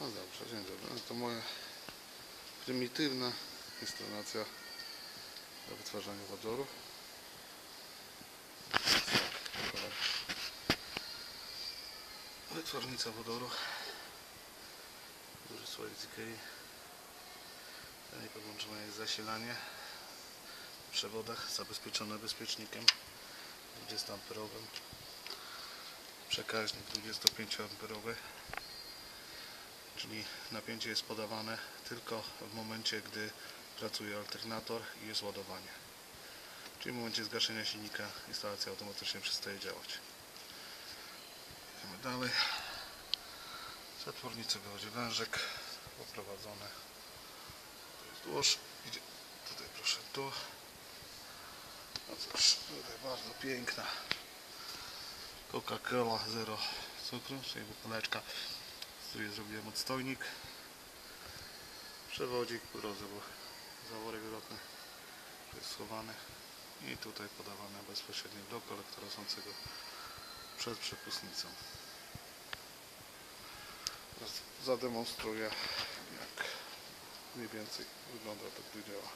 No dobrze, dzień dobry. No to moja prymitywna instalacja do wytwarzania. Kolej. Wytwornica wodoru. Duży słoik z Ikei. Podłączone jest zasilanie w przewodach zabezpieczone bezpiecznikiem 20 amperowym. Przekaźnik 25 amperowy czyli napięcie jest podawane tylko w momencie, gdy pracuje alternator i jest ładowanie. Czyli w momencie zgaszenia silnika instalacja automatycznie przestaje działać. Idziemy dalej. Z zatwornicy wychodzi wężyk poprowadzony. To jest dłuż. Idzie tutaj proszę tu. No cóż, tutaj bardzo piękna Coca-Cola zero cukru, czyli buteleczka tu zrobiłem odstojnik. Przewodzik rozlewu zaworek wylotny tu jest schowany i tutaj podawane bezpośrednio do kolektora sącego przed przepustnicą. Teraz zademonstruję jak mniej więcej wygląda to gdy działa